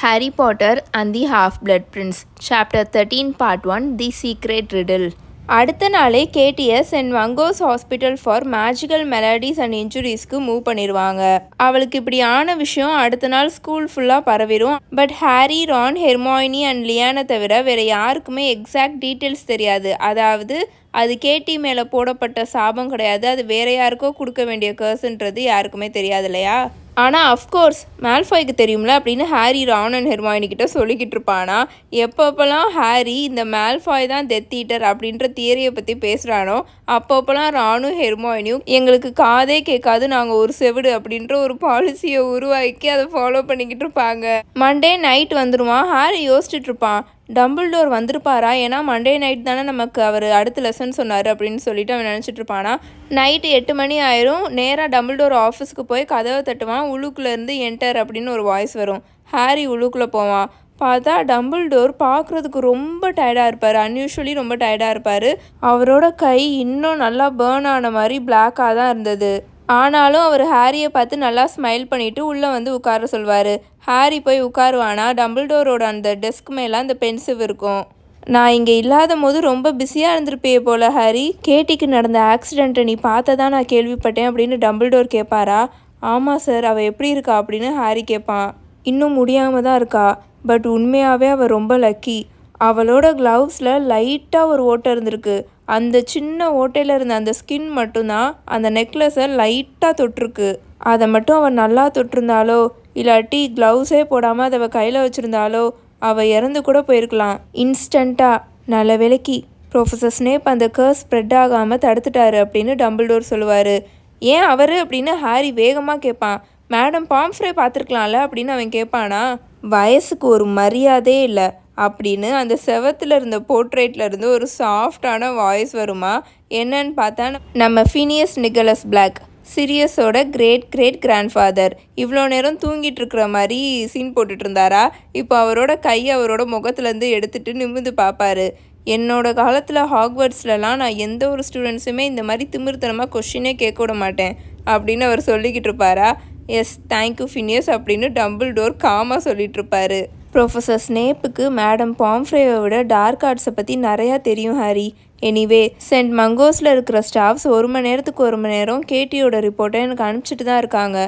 Harry Potter and the half blood prince chapter thirteen part one the secret riddle அடுத்த நாளே Katie's and Mungo's hospital for magical maladies and இன்ஜுரிஸ்க்கு move பண்ணிடுவாங்க அவளுக்கு இப்படி ஆன விஷயம் அடுத்த நாள் ஸ்கூல் ஃபுல்லாக பரவிடும் but Harry Ron Hermione and லியானை தவிர வேற யாருக்குமே எக்ஸாக்ட் டீட்டெயில்ஸ் தெரியாது. அதாவது அது கேட்டி மேலே போடப்பட்ட சாபம் கிடையாது. அது வேற யாருக்கோ கொடுக்க வேண்டிய கர்ஸ்ன்றது யாருக்குமே தெரியாது இல்லையா ஆனால் அஃப்கோர்ஸ் மேல்ஃபாய்க்கு தெரியும்ல? அப்படின்னு ஹாரி ராவன் அண்ட் ஹெர்மாயினி கிட்ட சொல்லிக்கிட்டு இருப்பானா? எப்பப்பெல்லாம் ஹாரி இந்த மேல்ஃபாய் தான் டெத் ஈட்டர் அப்படின்ற தியரியை பற்றி பேசுகிறானோ அப்பப்போலாம் ராணும் ஹெர்மாயினியும் எங்களுக்கு காதே கேட்காது நாங்கள் ஒரு செவிடு அப்படின்ற ஒரு பாலிசியை உருவாக்கி அதை ஃபாலோ பண்ணிக்கிட்டு இருப்பாங்க. மண்டே நைட் வந்துடுவான் ஹாரி யோசிச்சுட்டு இருப்பான் டம்பிள்டோர் வந்திருப்பாரா? ஏன்னா மண்டே நைட் தானே நமக்கு அவர் அடுத்த லெசன் சொன்னார் அப்படின்னு சொல்லிட்டு அவன் நினச்சிட்டு இருப்பானா நைட்டு எட்டு மணி ஆயிரும். நேராக டம்பிள்டோர் ஆஃபீஸ்க்கு போய் கதவை தட்டுவான். உள்ளுக்குள்ளேருந்து என்டர் அப்படின்னு ஒரு வாய்ஸ் வரும். ஹாரி உள்ளுக்குள்ளே போவான். பார்த்தா டம்பிள் டோர் பார்க்குறதுக்கு ரொம்ப டயர்டாக இருப்பார். அன்யூஷுவலி ரொம்ப டயர்டாக இருப்பார். அவரோட கை இன்னும் நல்லா பேர்ன் ஆன மாதிரி பிளாக்காக தான் இருந்தது. ஆனாலும் அவர் ஹாரியை பார்த்து நல்லா ஸ்மைல் பண்ணிவிட்டு உள்ளே வந்து உட்கார சொல்வார். ஹாரி போய் உட்காருவானா? டம்பிள்டோரோட அந்த டெஸ்க் மேலே அந்த பென்சிவ் இருக்கும். நான் இங்கே இல்லாத போது ரொம்ப பிஸியாக இருந்திருப்பே போல ஹாரி. கேட்டிக்கு நடந்த ஆக்சிடெண்ட்டை நீ பார்த்ததா நான் கேள்விப்பட்டேன் அப்படின்னு டம்பிள்டோர் கேட்பாரா? ஆமாம் சார். அவள் எப்படி இருக்கா அப்படின்னு ஹாரி கேட்பான். இன்னும் முடியாமல் தான் இருக்கா. பட் உண்மையாகவே அவள் ரொம்ப லக்கி. அவளோட க்ளவுஸில் லைட்டாக ஒரு ஓட்டை இருந்திருக்கு. அந்த சின்ன ஓட்டையில் இருந்த அந்த ஸ்கின் மட்டும்தான் அந்த நெக்லஸை லைட்டாக தொட்டிருக்கு. அதை மட்டும் அவள் நல்லா தொட்டிருந்தாலோ? இல்லாட்டி க்ளவுஸே போடாமல் அதை அவள் கையில் வச்சுருந்தாலோ அவள் இறந்து கூட போயிருக்கலாம். இன்ஸ்டண்ட்டாக நல்ல வேலைக்கு. ப்ரொஃபஸர் ஸ்னேப் அந்த கர்ஸ் ஸ்ப்ரெட் ஆகாமல் தடுத்துட்டாரு அப்படின்னு டம்பிள்டோர் சொல்லுவார். ஏன் அவர் அப்படின்னு ஹாரி வேகமாக கேட்பான் மேடம் பாம்ஃப்ரே பார்த்துருக்கலாம்ல? அப்படின்னு அவன் கேட்பானா வயசுக்கு ஒரு மரியாதையே இல்லை அப்படின்னு அந்த செவத்தில் இருந்த போர்ட்ரேட்டில் இருந்து ஒரு சாஃப்டான வாய்ஸ் வருமா? என்னன்னு பார்த்தா நம்ம ஃபினியஸ் நிக்கலஸ் பிளாக் சிரியஸோட கிரேட் கிரேட் கிராண்ட்ஃபாதர் இவ்வளோ நேரம் தூங்கிட்டு இருக்கிற மாதிரி சீன் போட்டுட்டு இருந்தாரா இப்போ அவரோட கையை அவரோட முகத்துலேருந்து எடுத்துட்டு நிமிந்து பார்ப்பாரு என்னோட காலத்தில் ஹாக்வர்ட்ஸ்லலாம் நான் எந்த ஒரு ஸ்டூடெண்ட்ஸுமே இந்த மாதிரி திமிர்த்தனமாக கொஷினே கேட்க விட மாட்டேன் அப்படின்னு அவர் சொல்லிக்கிட்டு இருப்பாரா எஸ் தேங்க்யூ ஃபினியஸ் அப்படின்னு டம்பிள் டோர் காமாக சொல்லிட்டு இருப்பாரு ப்ரொஃபஸர் ஸ்னேப்புக்கு மேடம் பாம்ஃப்ரேவை விட டார்க் ஆர்ட்ஸை பற்றி நிறையா தெரியும் ஹாரி எனிவே சென்ட் மங்கோஸில் இருக்கிற ஸ்டாஃப்ஸ் ஒரு மணி நேரத்துக்கு ஒரு மணி நேரம் கேட்டியோட ரிப்போர்ட்டை எனக்கு அனுப்பிச்சிட்டு தான் இருக்காங்க.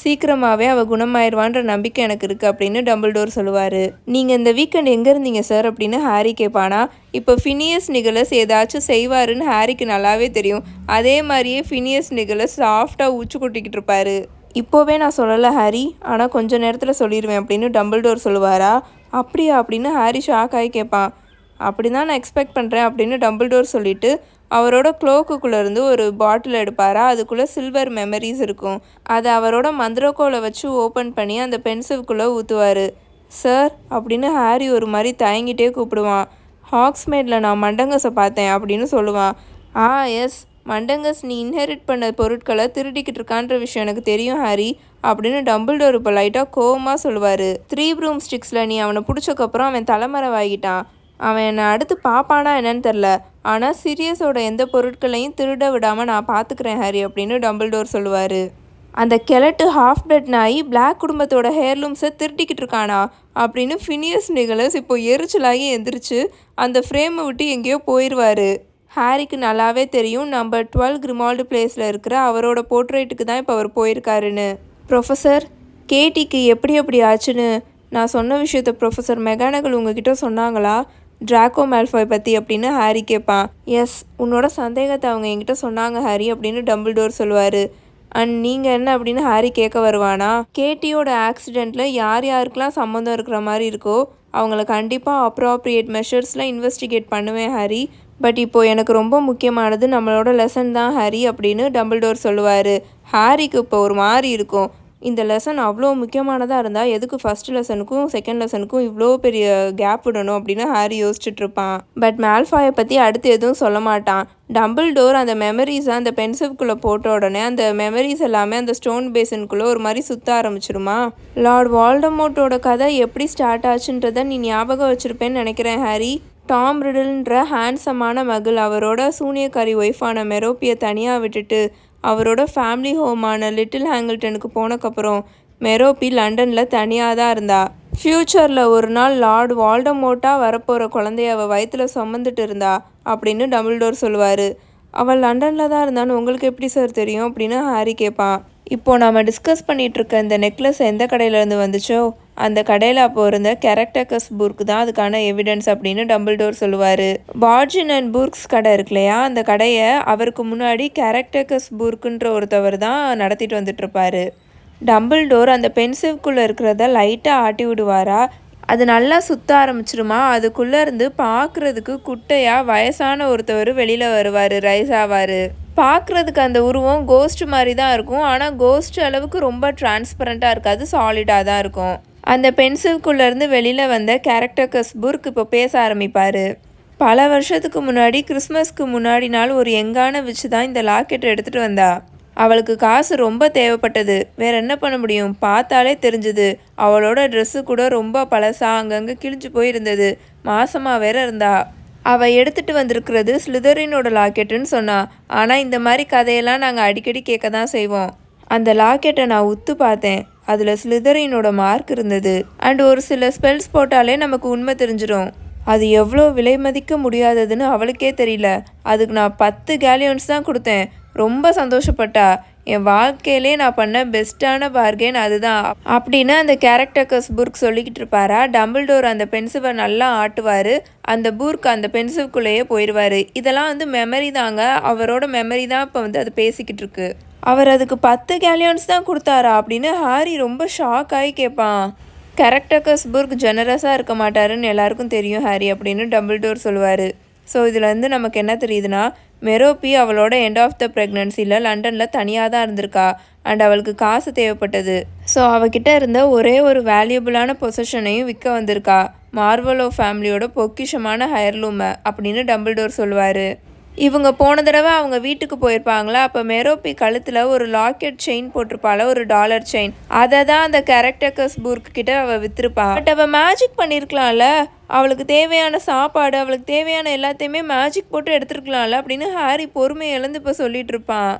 சீக்கிரமாகவே அவள் குணமாயிருவான்ற நம்பிக்கை எனக்கு இருக்குது அப்படின்னு டம்பிள்டோர் சொல்லுவார். நீங்கள் இந்த வீக்கெண்ட் எங்கே இருந்தீங்க சார் அப்படின்னு ஹாரி கேட்பானா இப்போ ஃபினியஸ் நிகலஸ் ஏதாச்சும் செய்வாருன்னு ஹாரிக்கு நல்லாவே தெரியும். அதே மாதிரியே ஃபினியஸ் நிகலஸ் சாஃப்டாக உச்சி கொட்டிக்கிட்டு இருப்பாரு. இப்போவே நான் சொல்லலை ஹாரி ஆனால் கொஞ்ச நேரத்தில் சொல்லிடுவேன் அப்படின்னு டம்பிள்டோர் சொல்லுவாரா? அப்படியா? அப்படின்னு ஹாரி ஷாக் ஆகி கேட்பான். அப்படி தான் நான் எக்ஸ்பெக்ட் பண்ணுறேன் அப்படின்னு டம்பிள்டோர் சொல்லிவிட்டு அவரோட க்ளோக்குக்குள்ளே இருந்து ஒரு பாட்டில் எடுப்பாரா? அதுக்குள்ளே சில்வர் மெமரிஸ் இருக்கும். அதை அவரோட மந்திரக்கோலை வச்சு ஓப்பன் பண்ணி அந்த பென்சிலுக்குள்ளே ஊற்றுவார் சார் அப்படின்னு ஹாரி ஒரு மாதிரி தயங்கிட்டே கூப்பிடுவான். ஹாக்ஸ்மேடில் நான் மண்டங்கஸை பார்த்தேன் அப்படின்னு சொல்லுவான். ஆ எஸ் மண்டங்கஸ் நீ இன்ஹெரிட் பண்ண பொருட்களை திருடிக்கிட்டு இருக்கான்ற விஷயம் எனக்கு தெரியும் ஹாரி அப்படின்னு டம்பிள்டோர் இப்போ லைட்டாக கோவமாக சொல்லுவார். த்ரீ ப்ரூம் ஸ்டிக்ஸில் நீ அவனை பிடிச்சக்கப்புறம் அவன் தலைமறை வாங்கிட்டான் அவன் என்னை அடுத்து பாப்பானா என்னன்னு தெரில ஆனால் சீரியஸோட எந்த பொருட்களையும் திருட விடாமல் நான் பார்த்துக்கிறேன் ஹாரி அப்படின்னு டம்பிள்டோர் சொல்லுவார். அந்த கிழட்டு ஹாஃப் பிளட் நாய் பிளாக் குடும்பத்தோட ஹேர்லூம்ஸை திருட்டிக்கிட்டு இருக்கானா அப்படின்னு ஃபினியஸ் நிகழஸ் இப்போ எரிச்சலாகி எந்திரிச்சு அந்த ஃப்ரேமை விட்டு எங்கேயோ போயிடுவார் ஹாரிக்கு நல்லாவே தெரியும் நம்ம டுவெல் கிரிமால்டு பிளேஸில் இருக்கிற அவரோட போர்ட்ரேட்டுக்கு தான் இப்போ அவர் போயிருக்காருன்னு. ப்ரொஃபஸர் கேட்டிக்கு எப்படி எப்படி ஆச்சுன்னு? நான் சொன்ன விஷயத்த ப்ரொஃபஸர் மெகானகல் உங்ககிட்ட சொன்னாங்களா? ட்ராக்கோ மேல்ஃபாய் பற்றி அப்படின்னு ஹாரி கேட்பான் எஸ் உன்னோட சந்தேகத்தை அவங்க என்கிட்ட சொன்னாங்க ஹாரி அப்படின்னு டபுள் டோர் சொல்லுவார். அண்ட் நீங்கள் என்ன? அப்படின்னு ஹாரி கேட்க வருவானா. கேட்டியோட ஆக்சிடெண்ட்டில் யார் யாருக்கெல்லாம் சம்மந்தம் இருக்கிற மாதிரி இருக்கோ அவங்கள கண்டிப்பாக அப்ராப்ரியேட் மெஷர்ஸில் இன்வெஸ்டிகேட் பண்ணுவேன் ஹாரி. பட் இப்போது எனக்கு ரொம்ப முக்கியமானது நம்மளோட லெசன் தான் ஹாரி அப்படின்னு டபுள் டோர் சொல்லுவார். ஹாரிக்கு இப்போ ஒரு மாதிரி இருக்கும். இந்த லெசன் அவ்வளோ முக்கியமானதாக இருந்தால் எதுக்கு ஃபஸ்ட் லெசனுக்கும் செகண்ட் லெசனுக்கும் இவ்வளோ பெரிய கேப் விடணும் அப்படின்னு ஹாரி யோசிச்சுட்டு இருப்பான் பட் மேல்ஃபாயை பற்றி அடுத்து எதுவும் சொல்ல மாட்டான். டபுள் டோர் அந்த மெமரிஸை அந்த பென்சிவ்குள்ளே போட்ட உடனே அந்த மெமரிஸ் எல்லாமே அந்த ஸ்டோன் பேசனுக்குள்ளே ஒரு மாதிரி சுற்ற ஆரம்பிச்சிருமா? லார்ட் வால்டமோட்டோட கதை எப்படி ஸ்டார்ட் ஆச்சுன்றதை நீ ஞாபகம் வச்சுருப்பேன்னு நினைக்கிறேன் ஹாரி டாம் ரிடல்ன்ற ஹேண்ட்ஸமான மகள் அவரோட சூனியக்காரி ஒய்ஃபான மெரோப்பியை தனியாக விட்டுட்டு அவரோட ஃபேமிலி ஹோமான லிட்டில் ஹேங்கிள்டனுக்கு போனக்கப்புறம் மெரோபி லண்டனில் தனியாக தான் இருந்தா. ஃப்யூச்சரில் ஒரு நாள் லார்டு வால்டமோட்டாக வரப்போகிற குழந்தைய அவள் வயித்துல சுமந்துட்டு இருந்தா அப்படின்னு டபுள்டோர் சொல்லுவார். அவள் லண்டனில் தான் இருந்தான்னு உங்களுக்கு எப்படி சார் தெரியும்? அப்படின்னு ஹாரி கேட்பான். இப்போது நாம் டிஸ்கஸ் பண்ணிகிட்ருக்க இருக்க இந்த நெக்லஸ் எந்த கடையிலேருந்து வந்துச்சோ அந்த கடையில் அப்போ இருந்த கேரக்டக்கஸ் புர்க் தான் அதுக்கான எவிடன்ஸ் அப்படின்னு டம்பிள்டோர் சொல்லுவார். பார்ஜின் அண்ட் புர்க்ஸ் கடை இருக்கு இல்லையா? அந்த கடையை அவருக்கு முன்னாடி கேரக்டக்கஸ் புர்க்குன்ற ஒருத்தவர் தான் நடத்திட்டு வந்துட்டு இருப்பாரு டம்பிள்டோர் அந்த பென்சிவ்குள்ளே இருக்கிறத லைட்டாக ஆட்டி விடுவாரா? அது நல்லா சுத்த ஆரம்பிச்சிருமா? அதுக்குள்ளே இருந்து பார்க்குறதுக்கு குட்டையாக வயசான ஒருத்தவர் வெளியில் வருவார் ரைஸ் ஆவார். பார்க்குறதுக்கு அந்த உருவம் கோஸ்ட் மாதிரி தான் இருக்கும். ஆனால் கோஸ்ட் அளவுக்கு ரொம்ப டிரான்ஸ்பரண்ட்டாக இருக்காது சாலிடாக தான் இருக்கும். அந்த பென்சில்குள்ளேருந்து வெளியில் வந்த கேரக்டர் கஸ்பூர்க் இப்போ பேச ஆரம்பிப்பார். பல வருஷத்துக்கு முன்னாடி கிறிஸ்மஸ்க்கு முன்னாடி நாள் ஒரு எங்கான வச்சு தான் இந்த லாக்கெட் எடுத்துகிட்டு வந்தா. அவளுக்கு காசு ரொம்ப தேவைப்பட்டது. வேற என்ன பண்ண முடியும்? பார்த்தாலே தெரிஞ்சுது. அவளோட ட்ரெஸ்ஸு கூட ரொம்ப பழசா அங்கங்கே கிழிஞ்சு போயிருந்தது. மாசமாக வேற இருந்தா. அவள் எடுத்துட்டு வந்திருக்கிறது ஸ்லிதரினோட லாக்கெட்டுன்னு சொன்னான் ஆனால் இந்த மாதிரி கதையெல்லாம் நாங்கள் அடிக்கடி கேட்க தான் செய்வோம். அந்த லாக்கெட்டை நான் உத்து பார்த்தேன். அதில் ஸ்லிதரினோட மார்க் இருந்தது. அண்ட் ஒரு சில ஸ்பெல்ஸ் போட்டாலே நமக்கு உண்மை தெரிஞ்சிடும் அது எவ்வளோ விலை மதிக்க முடியாததுன்னு அவளுக்கே தெரியல. அதுக்கு நான் பத்து கேலியன்ஸ் தான் கொடுத்தேன். ரொம்ப சந்தோஷப்பட்டா. என் வாழ்க்கையிலே நான் பண்ண பெஸ்ட்டான பார்கெயின் அதுதான். அப்படின்னு அந்த கேரக்டர்கஸ் புர்க் சொல்லிக்கிட்டு இருப்பாரா? டம்பிள்டோர் அந்த பென்சிலை நல்லா ஆட்டுவார். அந்த புர்க் அந்த பென்சிலுக்குள்ளேயே போயிடுவார் இதெல்லாம் வந்து மெமரி தாங்க. அவரோட மெமரி தான் இப்போ வந்து அது பேசிக்கிட்டு இருக்கு. அவர் அதுக்கு பத்து கேலியான்ஸ் தான் கொடுத்தாரா அப்படின்னு ஹாரி ரொம்ப ஷாக் ஆகி கேட்பான் கரெக்டக்கஸ் புர்க் ஜெனரஸாக இருக்க மாட்டாருன்னு எல்லாருக்கும் தெரியும் ஹாரி அப்படின்னு டம்பிள்டோர் சொல்லுவார். ஸோ இதுலேருந்து நமக்கு என்ன தெரியுதுன்னா மெரோபி அவளோட எண்ட் ஆஃப் த ப்ரெக்னன்சியில் லண்டனில் தனியாக தான் இருந்திருக்கா அண்ட் அவளுக்கு காசு தேவைப்பட்டது. ஸோ அவகிட்ட இருந்த ஒரே ஒரு வேல்யூபிளான பொசிஷனையும் விற்க வந்திருக்கா மார்வலோ ஃபேமிலியோட பொக்கிஷமான ஹயர்லூமை அப்படின்னு டம்பிள்டோர் சொல்லுவார். இவங்க போன தடவை அவங்க வீட்டுக்கு போயிருப்பாங்களா? அப்போ மெரோப்பி கழுத்தில் ஒரு லாக்கெட் செயின் போட்டிருப்பாள? ஒரு டாலர் செயின் அதை தான் அந்த கேரக்டர்கஸ் புர்க் கிட்ட அவள் விற்றுருப்பா பட் அவள் மேஜிக் பண்ணியிருக்கலாம்ல அவளுக்கு தேவையான சாப்பாடு அவளுக்கு தேவையான எல்லாத்தையுமே மேஜிக் போட்டு எடுத்துருக்கலாம்ல அப்படின்னு ஹாரி பொறுமை இழந்து இப்போ சொல்லிட்டு இருப்பான்.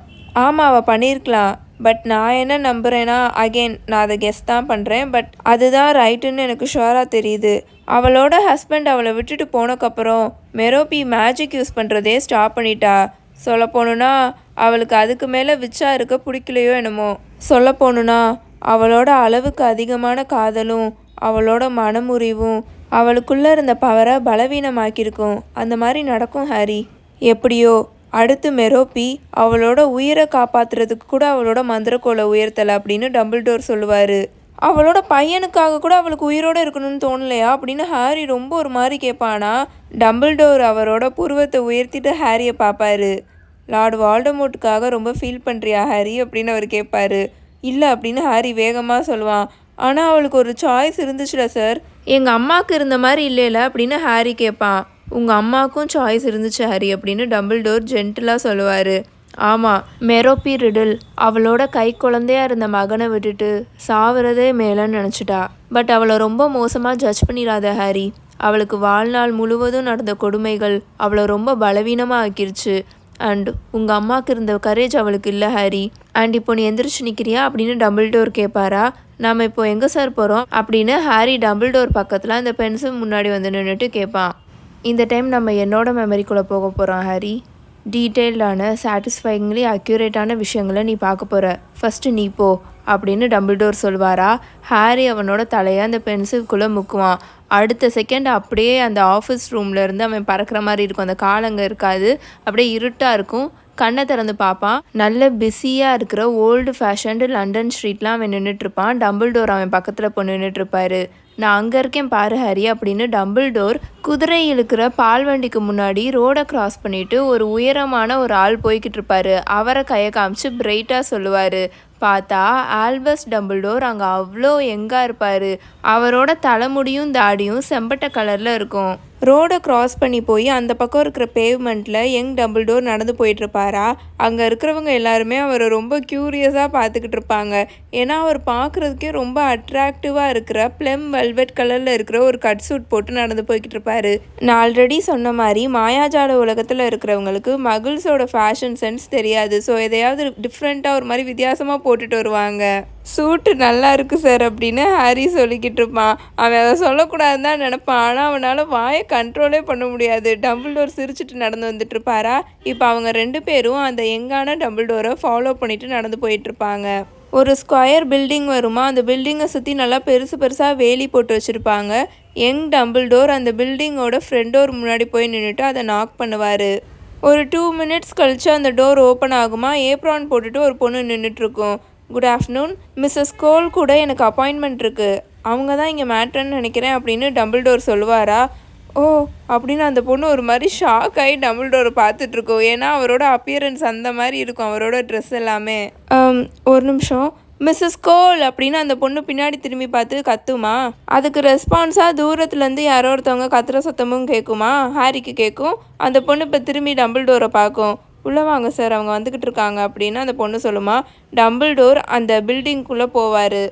ஆமாம் அவள் பண்ணியிருக்கலாம் பட் நான் என்ன நம்புகிறேன்னா அகெயின் நான் அதை கெஸ் தான் பண்ணுறேன் பட் அதுதான் ரைட்டுன்னு எனக்கு ஷுவராக தெரியுது. அவளோட ஹஸ்பண்ட் அவளை விட்டுட்டு போனக்கப்புறம் மெரோபி மேஜிக் யூஸ் பண்ணுறதே ஸ்டாப் பண்ணிட்டா. சொல்ல போகணுன்னா அவளுக்கு அதுக்கு மேலே விச்சா இருக்க பிடிக்கலையோ என்னமோ. சொல்ல போகணுன்னா அவளோட அளவுக்கு அதிகமான காதலும் அவளோட மனமுறிவும் அவளுக்குள்ளே இருந்த பவரை பலவீனமாக்கியிருக்கும். அந்த மாதிரி நடக்கும் ஹாரி. எப்படியோ அடுத்து மெரோப்பி அவளோட உயிரை காப்பாத்துறதுக்கு கூட அவளோட மந்திரக்கோலை உயர்த்தலை அப்படின்னு டம்பிள்டோர் சொல்லுவார். அவளோட பையனுக்காக கூட அவளுக்கு உயிரோடு இருக்கணும்னு தோணலையா? அப்படின்னு ஹாரி ரொம்ப ஒரு மாதிரி கேட்பானா? டம்பிள்டோர் அவரோட புருவத்தை உயர்த்திட்டு ஹாரியை பார்ப்பாரு. லார்டு வால்டமோட்டுக்காக ரொம்ப ஃபீல் பண்ணுறியா ஹாரி? அப்படின்னு அவர் கேட்பாரு. இல்லை அப்படின்னு ஹாரி வேகமாக சொல்லுவான். ஆனால் அவளுக்கு ஒரு சாய்ஸ் இருந்துச்சுல சார் எங்கள் அம்மாவுக்கு இருந்த மாதிரி இல்லைல்ல அப்படின்னு ஹாரி கேட்பான். உங்கள் அம்மாவுக்கும் சாய்ஸ் இருந்துச்சு ஹாரி அப்படின்னு டபுள் டோர் ஜென்டிலாக சொல்லுவார். ஆமாம் மெரோப்பி ரிடில் அவளோட கை குழந்தையா இருந்த மகனை விட்டுட்டு சாவறதே மேலேன்னு நினச்சிட்டா. பட் அவளை ரொம்ப மோசமாக ஜட்ஜ் பண்ணிடாத ஹாரி. அவளுக்கு வாழ்நாள் முழுவதும் நடந்த கொடுமைகள் அவளை ரொம்ப பலவீனமாக ஆக்கிருச்சு. அண்ட் உங்கள் அம்மாவுக்கு இருந்த கரேஜ் அவளுக்கு இல்லை ஹாரி. அண்ட் இப்போ நீ எந்திரிச்சு நிற்கிறியா அப்படின்னு டபுள் டோர் கேட்பாரா நாம் இப்போ எங்கே சார் போகிறோம் அப்படின்னு ஹாரி டபுள் டோர் பக்கத்தில் அந்த பென்சில் முன்னாடி வந்து நின்றுட்டு கேட்பான் இந்த டைம் நம்ம என்னோட மெமரிக்குள்ளே போக போகிறோம் ஹாரி. டீட்டெயில்டான சாட்டிஸ்ஃபைங்லி அக்யூரேட்டான விஷயங்களை நீ பார்க்க போகிற ஃபஸ்ட்டு நீ போ அப்படின்னு டம்பிள்டோர் சொல்வாரா? ஹாரி அவனோட தலையை அந்த பென்சில்குள்ளே முக்குவான். அடுத்த செகண்ட் அப்படியே அந்த ஆஃபீஸ் ரூமில் இருந்து அவன் பறக்கிற மாதிரி இருக்கும். அந்த காலங்க இருக்காது. அப்படியே இருட்டாக இருக்கும். கண்ணை திறந்து பார்ப்பான். நல்ல பிஸியாக இருக்கிற ஓல்டு ஃபேஷன்டு லண்டன் ஸ்ட்ரீட்லாம் அவன் நின்றுட்டுருப்பான் இருப்பான். டோர் அவன் பக்கத்தில் போய் நின்றுட்டுருப்பாரு நான் அங்கே இருக்கேன் பாரு ஹரி அப்படின்னு டம்பிள் டோர் குதிரை இழுக்கிற பால் வண்டிக்கு முன்னாடி ரோடை கிராஸ் பண்ணிட்டு ஒரு உயரமான ஒரு ஆள் போய்கிட்டு இருப்பாரு. அவரை கையை காமிச்சு பிரைட்டாக சொல்லுவார். பார்த்தா ஆல்பஸ் டம்பிள்டோர் அங்கே அவ்வளோ எங்காக இருப்பார். அவரோட தலைமுடியும் தாடியும் செம்பட்டை கலரில் இருக்கும். ரோடை க்ராஸ் பண்ணி போய் அந்த பக்கம் இருக்கிற பேவ்மெண்ட்டில் யங் டோர் நடந்து போயிட்டுருப்பாரா? அங்கே இருக்கிறவங்க எல்லாருமே அவரை ரொம்ப க்யூரியஸாக பார்த்துக்கிட்டு இருப்பாங்க. ஏன்னா அவர் பார்க்குறதுக்கே ரொம்ப அட்ராக்டிவாக இருக்கிற ப்ளெம் வெல்வெட் கலரில் இருக்கிற ஒரு கட் சூட் போட்டு நடந்து போய்கிட்டு இருப்பாரு. நான் ஆல்ரெடி சொன்ன மாதிரி மாயாஜால உலகத்தில் இருக்கிறவங்களுக்கு மகிழ்ஸோட ஃபேஷன் சென்ஸ் தெரியாது. ஸோ எதையாவது டிஃப்ரெண்ட்டாக ஒரு மாதிரி வித்தியாசமாக போட்டுட்டு வருவாங்க. சூட்டு நல்லா இருக்கு சார் அப்படின்னு ஹரி சொல்லிக்கிட்டு இருப்பான். அவன் அதை சொல்லக்கூடாதுன்னு தான் நினப்பான். ஆனால் அவனால் வாயை கண்ட்ரோலே பண்ண முடியாது. டபுள் டோர் சிரிச்சிட்டு நடந்து வந்துட்டு இருப்பாரா? இப்போ அவங்க ரெண்டு பேரும் அந்த எங்கான டபுள் டோரை ஃபாலோ பண்ணிட்டு நடந்து போயிட்டு இருப்பாங்க. ஒரு ஸ்கொயர் பில்டிங் வருமா? அந்த பில்டிங்கை சுற்றி நல்லா பெருசு பெருசாக வேலி போட்டு வச்சுருப்பாங்க. யங் டம்பிள் டோர் அந்த பில்டிங்கோட ஃப்ரண்ட் டோர் முன்னாடி போய் நின்றுட்டு அதை நாக் பண்ணுவார். ஒரு டூ மினிட்ஸ் கழிச்சு அந்த டோர் ஓப்பன் ஆகுமா? ஏப்ரான் போட்டுட்டு ஒரு பொண்ணு நின்றுட்டுருக்கோம் குட் ஆஃப்டர்நூன் மிஸ்ஸஸ் கோல் கூட எனக்கு அப்பாயின்மெண்ட் இருக்குது அவங்க தான் இங்கே மேட்ருன்னு நினைக்கிறேன் அப்படின்னு டபுள் டோர் சொல்லுவாரா? ஓ அப்படின்னு அந்த பொண்ணு ஒரு மாதிரி ஷாக் ஆகி டபுள் டோரை பார்த்துட்ருக்கோம். ஏன்னா அவரோட அப்பியரன்ஸ் அந்த மாதிரி இருக்கும். அவரோட ட்ரெஸ் எல்லாமே. ஒரு நிமிஷம். மிஸ்ஸஸ் கோல் அப்படின்னு அந்த பொண்ணு பின்னாடி திரும்பி பார்த்து கத்துமா? அதுக்கு ரெஸ்பான்ஸாக தூரத்துலேருந்து யாரோ ஒருத்தவங்க கத்துற சத்தமும் கேட்குமா? ஹாரிக்கு கேட்கும். அந்த பொண்ணு இப்போ திரும்பி டம்பிள் டோரை பார்க்கும். உள்ளே வாங்க சார் அவங்க வந்துக்கிட்டு இருக்காங்க அப்படின்னு அந்த பொண்ணு சொல்லுமா. டம்பிள் டோர் அந்த பில்டிங்குள்ளே போவார்.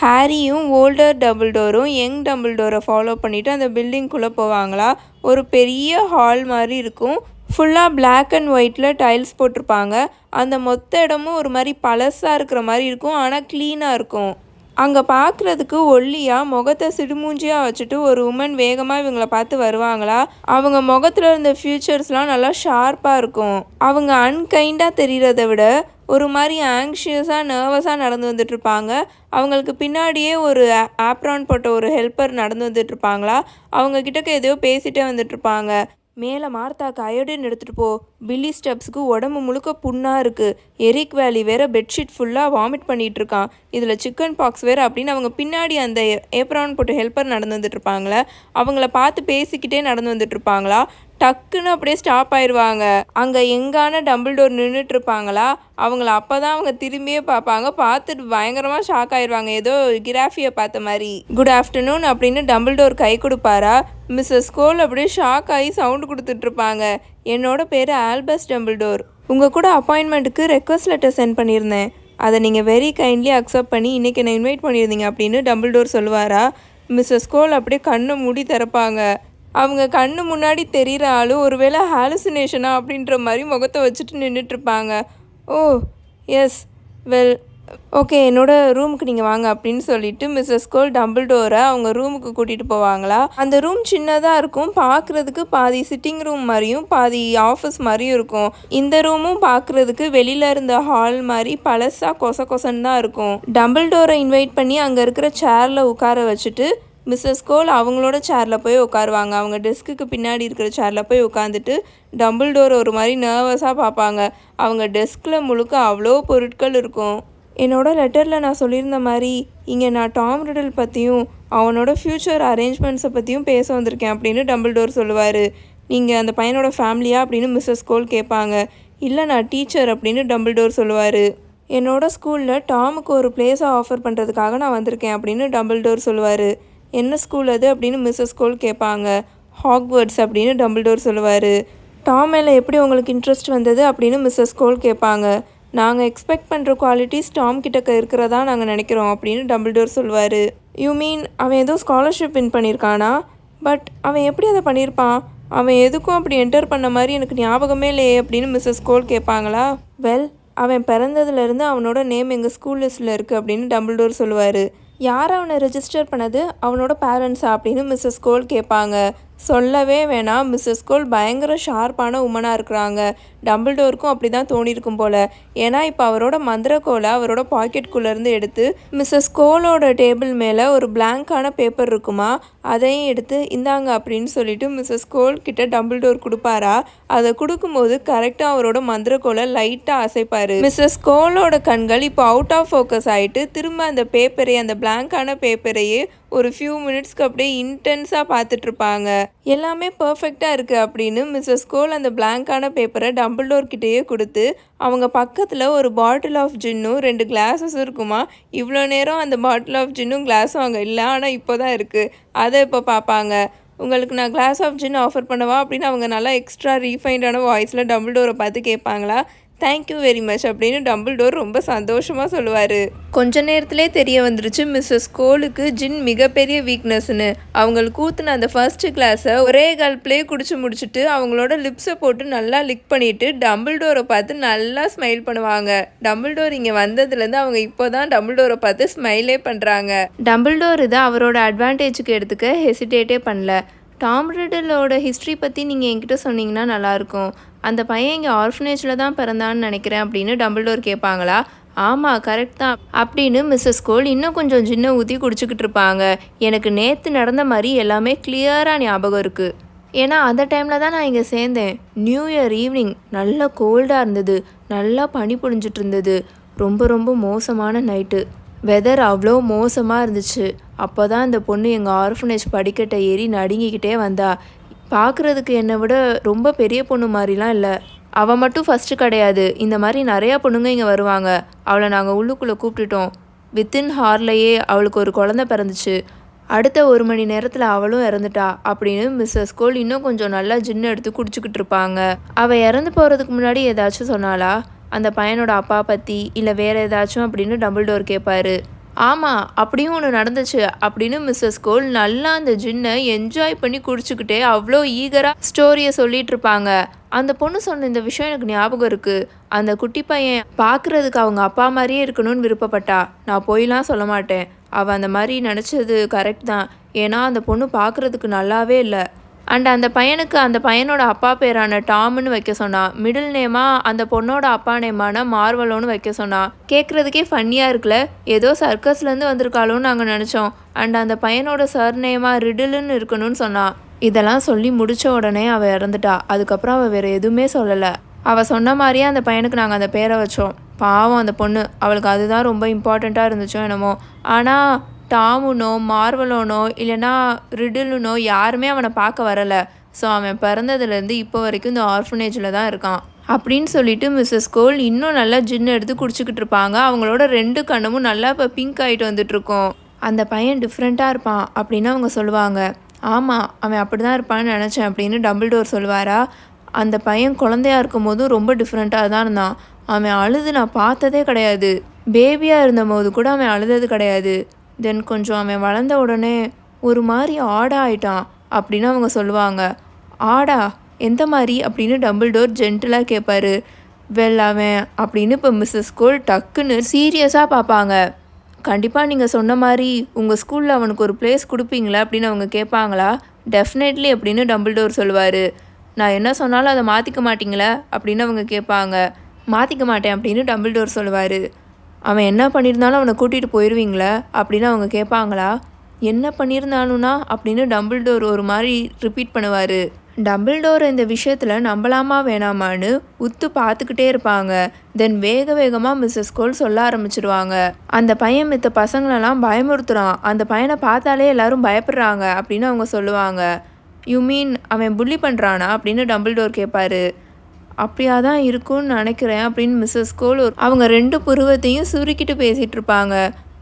ஹாரியும் ஓல்டர் டபுள் டோரும் யங் டபுள் டோரை ஃபாலோ பண்ணிவிட்டு அந்த பில்டிங்குள்ளே போவாங்களா? ஒரு பெரிய ஹால் மாதிரி இருக்கும். ஃபுல்லாக பிளாக் அண்ட் ஒயிட்டில் டைல்ஸ் போட்டிருப்பாங்க. அந்த மொத்த இடமும் ஒரு மாதிரி பழசாக இருக்கிற மாதிரி இருக்கும் ஆனால் க்ளீனாக இருக்கும். அங்கே பார்க்குறதுக்கு ஒல்லியாக முகத்தை சிடுமூஞ்சியாக வச்சுட்டு ஒரு உமன் வேகமாக இவங்கள பார்த்து வருவாங்களா? அவங்க முகத்தில் இருந்த ஃபியூச்சர்ஸ்லாம் நல்லா ஷார்ப்பாக இருக்கும். அவங்க அன்கைண்டாக தெரிகிறத விட ஒரு மாதிரி ஆங்ஷியஸாக நர்வஸாக நடந்து வந்துட்டுருப்பாங்க அவங்களுக்கு பின்னாடியே ஒரு ஆப்ரான் போட்ட ஒரு ஹெல்ப்பர் நடந்து வந்துட்டுருப்பாங்களா அவங்க கிட்டக்க எதையோ பேசிகிட்டே வந்துட்டுருப்பாங்க மேலே மார்த்தாக்கு அயோடின் எடுத்துகிட்டு போ. பில்லி ஸ்டெப்ஸுக்கு உடம்பு முழுக்க புண்ணாக இருக்குது எரிக் வேலி வேற பெட்ஷீட் ஃபுல்லாக வாமிட் பண்ணிகிட்டு இருக்கான். இதில் சிக்கன் பாக்ஸ் வேறு அப்படின்னு அவங்க பின்னாடி அந்த ஏப்ரான் போட்டு ஹெல்ப்பர் நடந்து வந்துட்டு இருப்பாங்களே. அவங்கள பார்த்து பேசிக்கிட்டே நடந்து வந்துட்டு இருப்பாங்களா? டக்குன்னு அப்படியே ஸ்டாப் ஆயிடுவாங்க அங்கே எங்கான டபுள் டோர் நின்றுட்டு இருப்பாங்களா அவங்கள அப்போ தான் அவங்க திரும்பியே பார்ப்பாங்க. பார்த்துட்டு பயங்கரமாக ஷாக் ஆயிடுவாங்க ஏதோ கிராஃபியை பார்த்த மாதிரி. குட் ஆஃப்டர்நூன் அப்படின்னு டபுள் டோர் கை கொடுப்பாரா? மிஸ்ஸஸ் கோல் அப்படியே ஷாக் ஆகி சவுண்டு கொடுத்துட்ருப்பாங்க என்னோட பேர் ஆல்பஸ் டம்பிள் டோர் உங்கள் கூட அப்பாயின்மெண்ட்டுக்கு ரெக்வஸ்ட் லெட்டர் சென்ட் பண்ணியிருந்தேன். அதை நீங்கள் வெரி கைண்ட்லி அக்செப்ட் பண்ணி இன்றைக்கி என்னை இன்வைட் பண்ணியிருந்தீங்க அப்படின்னு டபுள் டோர் சொல்லுவாரா? மிஸ்ஸஸ் கோல் அப்படியே கண்ணை மூடி திறப்பாங்க. அவங்க கண்ணு முன்னாடி தெரிகிற ஆளு ஒருவேளை ஹாலுசினேஷனா அப்படின்ற மாதிரி முகத்தை வச்சுட்டு நின்றுட்டுருப்பாங்க ஓ எஸ் வெல் ஓகே என்னோட ரூமுக்கு நீங்கள் வாங்க அப்படின்னு சொல்லிட்டு மிஸ்ஸஸ் கோல் டபுள் டோரை அவங்க ரூமுக்கு கூட்டிகிட்டு போவாங்களா? அந்த ரூம் சின்னதாக இருக்கும். பார்க்குறதுக்கு பாதி சிட்டிங் ரூம் மாதிரியும் பாதி ஆஃபீஸ் மாதிரியும் இருக்கும். இந்த ரூமும் பார்க்குறதுக்கு வெளியில் இருந்த ஹால் மாதிரி பழசாக கொச கொசன்னு தான் இருக்கும். டபுள் டோரை இன்வைட் பண்ணி அங்கே இருக்கிற சேரில் உட்கார வச்சுட்டு மிஸ்ஸஸ் கோல் அவங்களோட சேரில் போய் உட்காருவாங்க. அவங்க டெஸ்க்குக்கு பின்னாடி இருக்கிற சேரில் போய் உட்காந்துட்டு டபுள் டோர் ஒரு மாதிரி நர்வஸாக பார்ப்பாங்க. அவங்க டெஸ்கில் முழுக்க அவ்வளோ பொருட்கள் இருக்கும். என்னோட லெட்டரில் நான் சொல்லியிருந்த மாதிரி இங்கே நான் டாம் ரிடல் பற்றியும் அவனோட ஃப்யூச்சர் அரேஞ்ச்மெண்ட்ஸை பற்றியும் பேச வந்திருக்கேன் அப்படின்னு டபுள் டோர் சொல்லுவார். நீங்கள் அந்த பையனோட ஃபேமிலியா அப்படின்னு மிஸ்ஸஸ் கோல் கேட்பாங்க. இல்லை நான் டீச்சர் அப்படின்னு டபுள் டோர் சொல்லுவார். என்னோட ஸ்கூலில் டாமுக்கு ஒரு பிளேஸை ஆஃபர் பண்ணுறதுக்காக நான் வந்திருக்கேன் அப்படின்னு டபுள் டோர் சொல்லுவார். என்ன ஸ்கூல் அது? அப்படின்னு மிஸ்ஸஸ் கோல் கேட்பாங்க. ஹாக்வர்ட்ஸ் அப்படின்னு டம்பிள்டோர் சொல்லுவார். டாம் மேலே எப்படி உங்களுக்கு இன்ட்ரெஸ்ட் வந்தது? அப்படின்னு மிஸ்ஸஸ் கோல் கேட்பாங்க. நாங்கள் எக்ஸ்பெக்ட் பண்ணுற குவாலிட்டிஸ் டாம் கிட்ட இருக்கிறதா நாங்கள் நினைக்கிறோம் அப்படின்னு டம்பிள்டோர் சொல்லுவார். யூ மீன் அவன் ஏதோ ஸ்காலர்ஷிப் வின் பண்ணியிருக்கானா பட் அவன் எப்படி அதை பண்ணியிருப்பான் அவன் எதுக்கும் அப்படி என்டர் பண்ண மாதிரி எனக்கு ஞாபகமே இல்லையே அப்படின்னு மிஸ்ஸஸ் கோல் கேட்பாங்களா? வெல் அவன் பிறந்ததுலேருந்து அவனோட நேம் எங்கள் ஸ்கூல் லிஸ்ட்டில் இருக்குது அப்படின்னு டம்பிள்டோர் சொல்லுவார். யார் அவனை ரெஜிஸ்டர் பண்ணது? அவனோட பேரண்ட்ஸா அப்படின்னு மிஸ்ஸஸ் கோல் கேட்பாங்க. சொல்லவே வேணாம். மிஸ்ஸஸ் கோல் பயங்கர ஷார்ப்பான உமனாக இருக்கிறாங்க. டம்பிள்டோருக்கும் அப்படி தான் தோணியிருக்கும் போல். ஏன்னா இப்போ அவரோட மந்திரக்கோலை அவரோட பாக்கெட்குள்ளேருந்து எடுத்து மிஸ்ஸஸ் கோலோட டேபிள் மேலே ஒரு பிளாங்கான பேப்பர் இருக்குமா? அதையும் எடுத்து இந்தாங்க அப்படின்னு சொல்லிட்டு மிஸ்ஸஸ் கோல் கிட்ட டம்பிள்டோர் கொடுப்பாரா? அதை கொடுக்கும்போது கரெக்டாக அவரோட மந்திரக்கோலை லைட்டாக அசைப்பார். மிஸ்ஸஸ் கோலோட கண்கள் இப்போ அவுட் ஆஃப் ஃபோக்கஸ் ஆகிட்டு திரும்ப அந்த பேப்பரை அந்த பிளாங்கான பேப்பரையே ஒரு ஃபியூ மினிட்ஸ்க்கு அப்படியே இன்டென்ஸாக பார்த்துட்ருப்பாங்க. எல்லாமே பர்ஃபெக்டாக இருக்குது அப்படின்னு மிஸ்ஸஸ் கோல் அந்த பிளாங்கான பேப்பரை டம்பிள்டோர் கிட்டேயே கொடுத்து அவங்க பக்கத்தில் ஒரு பாட்டில் ஆஃப் ஜின்னும் ரெண்டு கிளாஸஸ் இருக்குமா? இவ்வளோ நேரம் அந்த பாட்டில் ஆஃப் ஜின்னும் கிளாஸும் அங்கே இல்லை ஆனால் இப்போ தான் இருக்குது அதை இப்போ பார்ப்பாங்க. உங்களுக்கு நான் கிளாஸ் ஆஃப் ஜின் ஆஃபர் பண்ணவா? அப்படின்னு அவங்க நல்லா எக்ஸ்ட்ரா ரீஃபைண்டான வாய்ஸில் டபுள் டோரை பார்த்து கேட்பாங்களா? தேங்க்யூ வெரி மச் அப்படின்னு டம்பிள்டோர் ரொம்ப சந்தோஷமாக சொல்லுவார். கொஞ்ச நேரத்திலே தெரிய வந்துருச்சு மிஸ்ஸஸ் கோலுக்கு ஜின் மிகப்பெரிய வீக்னஸ்னு அவங்களுக்கு ஊத்துன அந்த ஃபர்ஸ்ட் கிளாஸை ஒரே கல்ப்லேயே குடிச்சு முடிச்சுட்டு அவங்களோட லிப்ஸை போட்டு நல்லா லிக் பண்ணிட்டு டம்பிள்டோரை பார்த்து நல்லா ஸ்மைல் பண்ணுவாங்க. டம்பிள்டோர் இங்கே வந்ததுலேருந்து அவங்க இப்போ தான் டம்பிள்டோரை பார்த்து ஸ்மைலே பண்ணுறாங்க டம்பிள்டோர் இதை அவரோட அட்வான்டேஜுக்கு எடுத்துக்க ஹெசிடேட்டே பண்ணல. டாம் ரிடலோட ஹிஸ்ட்ரி பற்றி நீங்கள் என்கிட்ட சொன்னீங்கன்னா நல்லாயிருக்கும். அந்த பையன் இங்கே ஆர்ஃபனேஜில் தான் பிறந்தான்னு நினைக்கிறேன் அப்படின்னு டம்பிள்டோர் கேட்பாங்களா? ஆமாம் கரெக்ட் தான். அப்படின்னு மிஸ்ஸஸ் கோல் இன்னும் கொஞ்சம் சின்ன ஊற்றி குடிச்சிக்கிட்டு இருப்பாங்க. எனக்கு நேற்று நடந்த மாதிரி எல்லாமே கிளியராக ஞாபகம் இருக்குது ஏன்னா அந்த டைமில் தான் நான் இங்கே சேர்ந்தேன். நியூ இயர் ஈவினிங் நல்லா கோல்டாக இருந்தது. நல்லா பனி பொழிஞ்சிட்டு இருந்தது. ரொம்ப ரொம்ப மோசமான நைட்டு வெதர் அவ்வளோ மோசமாக இருந்துச்சு. அப்போ தான் இந்த பொண்ணு எங்கள் ஆர்ஃபனேஜ் படிக்கட்டை ஏறி நடுங்கிக்கிட்டே வந்தா. பார்க்குறதுக்கு என்னை விட ரொம்ப பெரிய பொண்ணு மாதிரிலாம் இல்லை. அவள் மட்டும் ஃபஸ்ட்டு கிடையாது. இந்த மாதிரி நிறையா பொண்ணுங்க இங்கே வருவாங்க. அவளை நாங்கள் உள்ளுக்குள்ளே கூப்பிட்டுட்டோம். வித்தின் ஹார்லையே அவளுக்கு ஒரு குழந்த பிறந்துச்சு. அடுத்த ஒரு மணி நேரத்தில் அவளும் இறந்துட்டா அப்படின்னு மிஸ்ஸஸ் கோல் இன்னும் கொஞ்சம் நல்லா ஜின்னு எடுத்து குடிச்சுக்கிட்டு இருப்பாங்க. அவள் இறந்து போகிறதுக்கு முன்னாடி ஏதாச்சும் சொன்னாளா? அந்த பையனோட அப்பா பற்றி இல்லை வேறு ஏதாச்சும் அப்படின்னு டபுள் டோர் கேட்பாரு ஆமாம் அப்படியும் ஒன்று நடந்துச்சு. அப்படின்னு மிஸ்ஸஸ் கோல் நல்லா அந்த ஜின்னை என்ஜாய் பண்ணி குடிச்சுக்கிட்டே அவ்வளோ ஈகராக ஸ்டோரியை சொல்லிட்டு இருப்பாங்க. அந்த பொண்ணு சொன்ன இந்த விஷயம் எனக்கு ஞாபகம் இருக்குது அந்த குட்டி பையன் பார்க்குறதுக்கு அவங்க அப்பா மாதிரியே இருக்கணும்னு விருப்பப்பட்டா. நான் போயெலாம் சொல்ல மாட்டேன். அவள் அந்த மாதிரி நினச்சது கரெக்ட் தான். ஏன்னா அந்த பொண்ணு பார்க்குறதுக்கு நல்லாவே இல்லை. அண்ட் அந்த பையனுக்கு அந்த பையனோட அப்பா பேரான டாம்னு வைக்க சொன்னான் மிடில் நேமாக அந்த பொண்ணோட அப்பா நேமான மார்வலோன்னு வைக்க சொன்னான் கேட்குறதுக்கே ஃபன்னியாக இருக்குல்ல? ஏதோ சர்க்கஸ்லேருந்து வந்திருக்காளோன்னு நாங்கள் நினச்சோம். அண்ட் அந்த பையனோட சர் நேமாக ரிடிலுன்னு இருக்கணும்னு சொன்னான் இதெல்லாம் சொல்லி முடித்த உடனே அவள் இறந்துட்டா. அதுக்கப்புறம் அவள் வேறு எதுவுமே சொல்லலை. அவள் சொன்ன மாதிரியே அந்த பையனுக்கு நாங்கள் அந்த பேரை வச்சோம். பாவம் அந்த பொண்ணு. அவளுக்கு அதுதான் ரொம்ப இம்பார்ட்டண்ட்டாக இருந்துச்சோ என்னமோ. ஆனால் டாமுனோ மார்வலோனோ இல்லைன்னா ரிடிலுனோ யாருமே அவனை பார்க்க வரலை. ஸோ அவன் பிறந்ததுலேருந்து இப்போ வரைக்கும் இந்த ஆர்ஃபனேஜில் தான் இருக்கான். அப்படின்னு சொல்லிட்டு மிஸ்ஸஸ் கோல் இன்னும் நல்லா ஜின்னு எடுத்து குடிச்சிக்கிட்டு இருப்பாங்க. அவங்களோட ரெண்டு கண்ணமும் நல்லா இப்போ பிங்க் ஆகிட்டு வந்துட்டுருக்கோம். அந்த பையன் டிஃப்ரெண்ட்டாக இருப்பான் அப்படின்னு அவங்க சொல்லுவாங்க. ஆமாம் அவன் அப்படி தான் இருப்பான்னு நினச்சேன் அப்படின்னு டபுள் டோர் சொல்லுவாரா? அந்த பையன் குழந்தையா இருக்கும்போதும் ரொம்ப டிஃப்ரெண்ட்டாக தான் இருந்தான். அவன் அழுது நான் பார்த்ததே கிடையாது. பேபியாக இருந்தபோது கூட அவன் அழுதது கிடையாது. தென் கொஞ்சம் அவன் வளர்ந்த உடனே ஒரு மாதிரி ஆடா ஆயிட்டான் அப்படின்னு அவங்க சொல்லுவாங்க. ஆடா? எந்த மாதிரி? அப்படின்னு டபுள் டோர் ஜென்டிலாக கேட்பாரு வெல் அவன் அப்படின்னு இப்போ மிஸ்ஸஸ் ஸ்கூல் டக்குன்னு சீரியஸாக பார்ப்பாங்க கண்டிப்பாக நீங்கள் சொன்ன மாதிரி உங்கள் ஸ்கூலில் அவனுக்கு ஒரு ப்ளேஸ் கொடுப்பீங்களா? அப்படின்னு அவங்க கேட்பாங்களா டெஃபினெட்லி அப்படின்னு டம்பிள்டோர் சொல்லுவார். நான் என்ன சொன்னாலும் அதை மாற்றிக்க மாட்டிங்களா? அப்படின்னு அவங்க கேட்பாங்க மாற்றிக்க மாட்டேன் அப்படின்னு டபுள் டோர் சொல்லுவார். அவன் என்ன பண்ணியிருந்தாலும் அவனை கூட்டிகிட்டு போயிடுவீங்களே அப்படின்னு அவங்க கேட்பாங்களா? என்ன பண்ணியிருந்தாலும்னா அப்படின்னு டம்பிள்டோர் ஒரு மாதிரி ரிப்பீட் பண்ணுவார். டம்பிள்டோர் இந்த விஷயத்தில் நம்பலாமா வேணாமான்னு உத்து பார்த்துக்கிட்டே இருப்பாங்க. தென் வேக வேகமாக மிஸ்ஸஸ் கோல் சொல்ல ஆரம்பிச்சிடுவாங்க அந்த பையன் மித்த பசங்களெல்லாம் பயமுறுத்துறான். அந்த பையனை பார்த்தாலே எல்லாரும் பயப்படுறாங்க அப்படின்னு அவங்க சொல்லுவாங்க. யூ மீன் அவன் புள்ளி பண்ணுறானா அப்படின்னு டம்பிள்டோர் கேட்பாரு. அப்படியா தான் இருக்கும்னு நினைக்கிறேன் அப்படின்னு மிஸ்ஸஸ் கோல் அவங்க ரெண்டு புருவத்தையும் சுருக்கிட்டு பேசிகிட்டு இருப்பாங்க.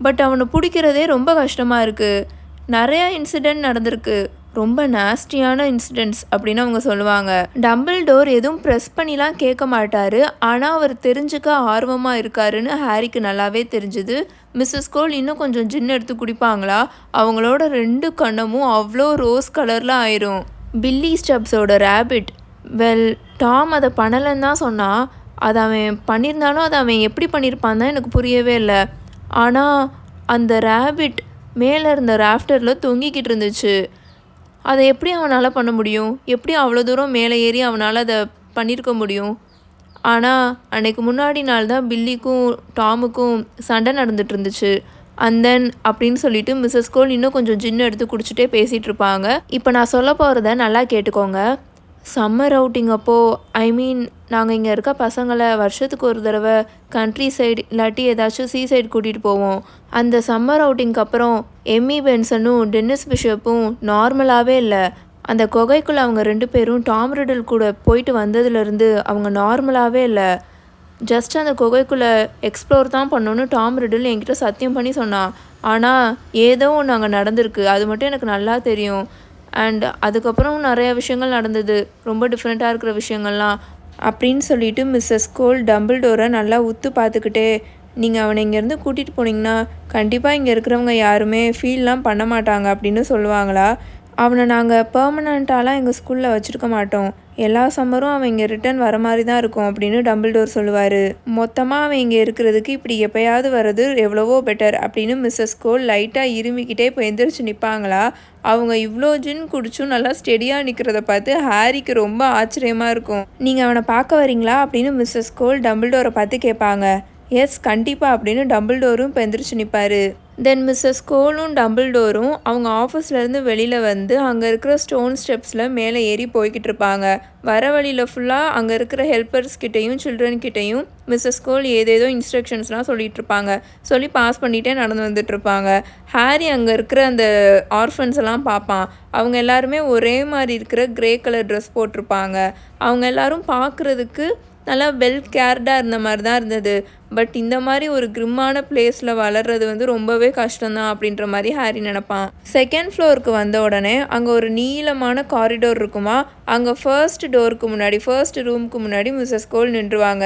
பட் அவனை பிடிக்கிறதே ரொம்ப கஷ்டமாக இருக்குது நிறையா இன்சிடெண்ட் நடந்திருக்கு. ரொம்ப நாஸ்டியான இன்சிடென்ட்ஸ் அப்படின்னு அவங்க சொல்லுவாங்க. டம்பிள் டோர் எதுவும் ப்ரெஸ் பண்ணிலாம் கேட்க மாட்டார். ஆனால் அவர் தெரிஞ்சுக்க ஆர்வமாக இருக்காருன்னு ஹாரிக்கு நல்லாவே தெரிஞ்சுது. மிஸ்ஸஸ் கோல் இன்னும் கொஞ்சம் ஜின் எடுத்து குடிப்பாங்களா? அவங்களோட ரெண்டு கண்ணமும் அவ்வளோ ரோஸ் கலரில் ஆயிரும். பில்லி ஸ்டப்ஸோட ரேபிட் வெல் டாம் அதை பண்ணலைன்னு தான் சொன்னான் அதை அவன் பண்ணியிருந்தாலும் அதை அவன் எப்படி பண்ணியிருப்பான் தான் எனக்கு புரியவே இல்லை. ஆனால் அந்த ரேபிட் மேலே இருந்த ராஃப்டரில் தொங்கிக்கிட்டு இருந்துச்சு. அதை எப்படி அவனால் பண்ண முடியும்? எப்படி அவ்வளோ தூரம் மேலே ஏறி அவனால் அதை பண்ணியிருக்க முடியும்? ஆனால் அன்னைக்கு முன்னாடி நாள் தான் பில்லிக்கும் டாமுக்கும் சண்டை நடந்துட்டு இருந்துச்சு. அண்ட் தென் அப்படின்னு சொல்லிட்டு மிஸ்ஸஸ் கோல் இன்னும் கொஞ்சம் ஜின்னு எடுத்து குடிச்சிட்டே பேசிகிட்டு இருப்பாங்க. இப்போ நான் சொல்ல போகிறத நல்லா கேட்டுக்கோங்க. சம்மர் அவுட்டிங் அப்போது ஐ மீன் நாங்கள் இங்கே இருக்க பசங்களை வருஷத்துக்கு ஒரு தடவை கண்ட்ரி சைடு இல்லாட்டி ஏதாச்சும் சீ சைடு கூட்டிகிட்டு போவோம். அந்த சம்மர் அவுட்டிங்க்கு அப்புறம் எம்மி பென்சனும் டென்னிஸ் பிஷப்பும் நார்மலாகவே இல்லை. அந்த குகைக்குள்ளே அவங்க ரெண்டு பேரும் டாம் ரிடல் கூட போயிட்டு வந்ததுலேருந்து அவங்க நார்மலாகவே இல்லை. ஜஸ்ட் அந்த குகைக்குள்ளே எக்ஸ்ப்ளோர் தான் பண்ணணும்னு டாம் ரிடில் என்கிட்ட சத்தியம் பண்ணி சொன்னான். ஆனால் ஏதோ ஒன்று அங்கே நடந்திருக்கு. அது மட்டும் எனக்கு நல்லா தெரியும். அண்ட் அதுக்கப்புறம் நிறைய விஷயங்கள் நடந்தது. ரொம்ப டிஃப்ரெண்ட்டாக இருக்கிற விஷயங்கள்லாம் அப்படின்னு சொல்லிட்டு மிஸ்ஸஸ் கோல் டம்பிள் டோரை நல்லா உத்து பார்த்துக்கிட்டே நீங்கள் அவனை இங்கேருந்து கூட்டிகிட்டு போனீங்கன்னா கண்டிப்பாக இங்கே இருக்கிறவங்க யாருமே ஃபீல்லாம் பண்ண மாட்டாங்க அப்படின்னு சொல்லுவாங்களா? அவனை நாங்கள் பெர்மனண்ட்டாலாம் எங்கள் ஸ்கூலில் வச்சுருக்க மாட்டோம். எல்லா சம்மரும் அவன் இங்கே ரிட்டர்ன் வர மாதிரி தான் இருக்கும் அப்படின்னு டம்பிள்டோர் சொல்லுவார். மொத்தமாக அவன் இங்கே இருக்கிறதுக்கு இப்படி எப்பயாவது வர்றது எவ்வளவோ பெட்டர் அப்படின்னு மிஸ்ஸஸ் கோல் லைட்டாக இருமிக்கிட்டே இப்போ எந்திரிச்சு நிற்பாங்களா அவங்க இவ்வளோ ஜின் குடிச்சும் நல்லா ஸ்டெடியாக நிற்கிறத பார்த்து ஹாரிக்கு ரொம்ப ஆச்சரியமாக இருக்கும். நீங்கள் அவனை பார்க்க வரீங்களா அப்படின்னு மிஸ்ஸஸ் கோல் டம்பிள்டோரை பார்த்து கேட்பாங்க. எஸ் கண்டிப்பாக அப்படின்னு டம்பிள்டோரும் இப்போ எந்திரிச்சு நிற்பார் தென் மிஸ்ஸஸ் கோலும் டம்பிள்டோரும் அவங்க ஆஃபீஸ்லேருந்து வெளியில் வந்து அங்கே இருக்கிற ஸ்டோன் ஸ்டெப்ஸில் மேலே ஏறி போய்கிட்டு இருப்பாங்க. வர வழியில் ஃபுல்லாக அங்கே இருக்கிற ஹெல்ப்பர்ஸ் கிட்டேயும் சில்ட்ரன் கிட்டேயும் மிஸ்ஸஸ் கோல் ஏதேதோ இன்ஸ்ட்ரக்ஷன்ஸ்லாம் சொல்லிகிட்டு இருப்பாங்க. சொல்லி பாஸ் பண்ணிகிட்டே நடந்து வந்துட்டுருப்பாங்க ஹாரி அங்கே இருக்கிற அந்த ஆர்ஃபன்ஸ் எல்லாம் பார்ப்பான். அவங்க எல்லாருமே ஒரே மாதிரி இருக்கிற க்ரே கலர் ட்ரெஸ் போட்டிருப்பாங்க. அவங்க எல்லாரும் பார்க்குறதுக்கு நல்லா வெல் கேர்டாக இருந்த மாதிரி தான் இருந்தது. பட் இந்த மாதிரி ஒரு கிரிம்மான பிளேஸில் வளர்றது வந்து ரொம்பவே கஷ்டம்தான் அப்படின்ற மாதிரி ஹாரி நினப்பான். செகண்ட் ஃப்ளோருக்கு வந்த உடனே அங்கே ஒரு நீளமான காரிடோர் இருக்குமா? அங்கே ஃபர்ஸ்ட் டோருக்கு முன்னாடி ஃபர்ஸ்ட் ரூமுக்கு முன்னாடி மிஸ்ஸஸ் கோல் நின்றுவாங்க.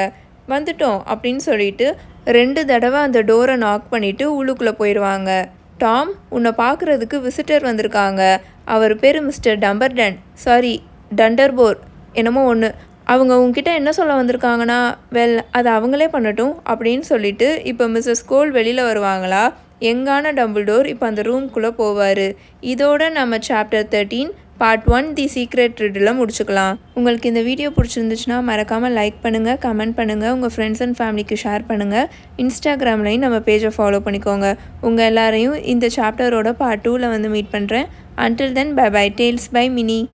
வந்துட்டோம் அப்படின்னு சொல்லிட்டு ரெண்டு தடவை அந்த டோரை நாக் பண்ணிவிட்டு உள்ளுக்குள்ளே போயிடுவாங்க டாம் உன்னை பார்க்குறதுக்கு விசிட்டர் வந்திருக்காங்க. அவர் பேர் மிஸ்டர் டம்பர்டன் சாரி டண்டர்போர் என்னமோ ஒன்று அவங்க உங்ககிட்ட என்ன சொல்ல வந்திருக்காங்கன்னா வெல் அதை அவங்களே பண்ணட்டும் அப்படின்னு சொல்லிட்டு இப்போ மிஸ்ஸஸ் கோல் வெளியில் வருவாங்களா? எங்கான டோர் இப்போ அந்த ரூம்குள்ளே போவார்? இதோட நம்ம chapter thirteen part one the secret riddle முடிச்சுக்கலாம். உங்களுக்கு இந்த வீடியோ பிடிச்சிருந்துச்சுன்னா மறக்காமல் லைக் பண்ணுங்கள் கமெண்ட் பண்ணுங்கள் உங்கள் ஃப்ரெண்ட்ஸ் அண்ட் ஃபேமிலிக்கு ஷேர் பண்ணுங்கள் இன்ஸ்டாகிராம்லையும் நம்ம பேஜை ஃபாலோ பண்ணிக்கோங்க. உங்கள் எல்லாரையும் இந்த சாப்டரோட பார்ட் டூவில் வந்து மீட் பண்ணுறேன் until then bye bye Tales by Mini